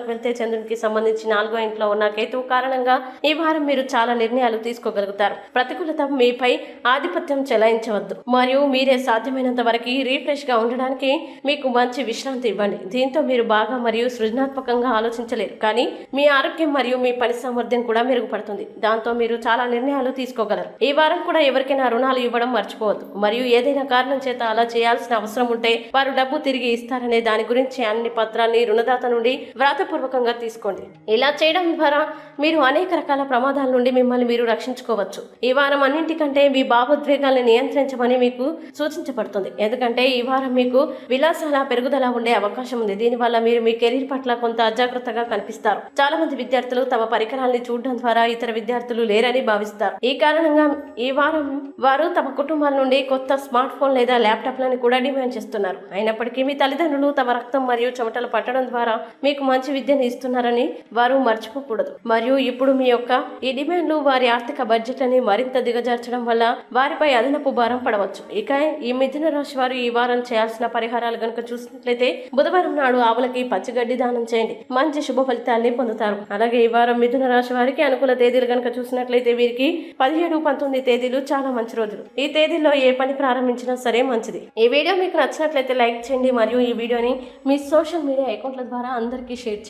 వివరాల్లోకి వెళ్తే చంద్రునికి సంబంధించి నాలుగో ఇంట్లో ఉన్న కేతువు కారణంగా ఈ వారం మీరు చాలా నిర్ణయాలు తీసుకోగలుగుతారు. ప్రతికూలత మీపై ఆధిపత్యం చెలాయించవద్దు. మరియు మీరే సాధ్యమైనంత వరకు రీఫ్రెష్గా ఉండడానికి మీకు మంచి విశ్రాంతి ఇవ్వండి. దీంతో మీరు బాగా మరియు సృజనాత్మకంగా ఆలోచించలేరు. కానీ మీ ఆరోగ్యం మరియు మీ పని సామర్థ్యం కూడా మెరుగుపడుతుంది. దాంతో మీరు చాలా నిర్ణయాలు తీసుకోగలరు. ఈ వారం కూడా ఎవరికైనా రుణాలు ఇవ్వడం మర్చిపోవద్దు. మరియు ఏదైనా కారణం చేత అలా చేయాల్సిన అవసరం ఉంటే వారు డబ్బు తిరిగి ఇస్తారనే దాని గురించి అన్ని పత్రాన్ని రుణదాత నుండి వ్రాతపూర్వకంగా తీసుకోండి. ఇలా చేయడం ద్వారా మీరు అనేక రకాల ప్రమాదాల నుండి మిమ్మల్ని మీరు రక్షించుకోవచ్చు. ఈ వారం అన్నింటికంటే మీ భావోద్వేగాలను నియంత్రించమని మీకు సూచించబడుతుంది. ఎందుకంటే ఈ వారం మీకు విలాసాల పెరుగుదల ఉండే అవకాశం ఉంది. దీనివల్ల మీరు మీ కెరీర్ పట్ల కొంత అజాగ్రత్తగా కనిపిస్తారు. చాలా మంది విద్యార్థులు తమ పరికరాల్ని చూడడం ద్వారా ఇతర విద్యార్థులు లేరని భావిస్తారు. ఈ కారణంగా ఈ వారం వారు తమ కుటుంబాల నుండి కొత్త స్మార్ట్ ఫోన్ లేదా ల్యాప్టాప్లను కూడా డిమాండ్ చేస్తున్నారు. అయినప్పటికీ మీ తల్లిదండ్రులు తమ రక్తం మరియు చెమటలు పట్టడం ద్వారా మీకు మంచి విద్యను ఇస్తున్నారని వారు మర్చిపోకూడదు. మరియు ఇప్పుడు మీ యొక్క ఈ డిమాండ్లు వారి ఆర్థిక బడ్జెట్ అని మరింత దిగజార్చడం వల్ల వారిపై అదనపు భారం పడవచ్చు. ఇక ఈ మిథున రాశి వారు ఈ వారం చేయాల్సిన పరిహారాలు కనుక చూసినట్లయితే బుధవారం నాడు ఆవులకి పచ్చిగడ్డి దానం చేయండి. మంచి శుభ ఫలితాల్ని పొందుతారు. అలాగే ఈ వారం మిథున రాశి వారికి అనుకూల తేదీలు కనుక చూసినట్లయితే వీరికి పదిహేడు పంతొమ్మిది తేదీలు చాలా మంచి రోజులు. ఈ తేదీల్లో ఏ పని ప్రారంభించినా సరే మంచిది. ఈ వీడియో మీకు నచ్చినట్లయితే లైక్ చేయండి. మరియు ఈ వీడియోని మీ సోషల్ మీడియా అకౌంట్ల ద్వారా అందరికీ షేర్ చేయండి.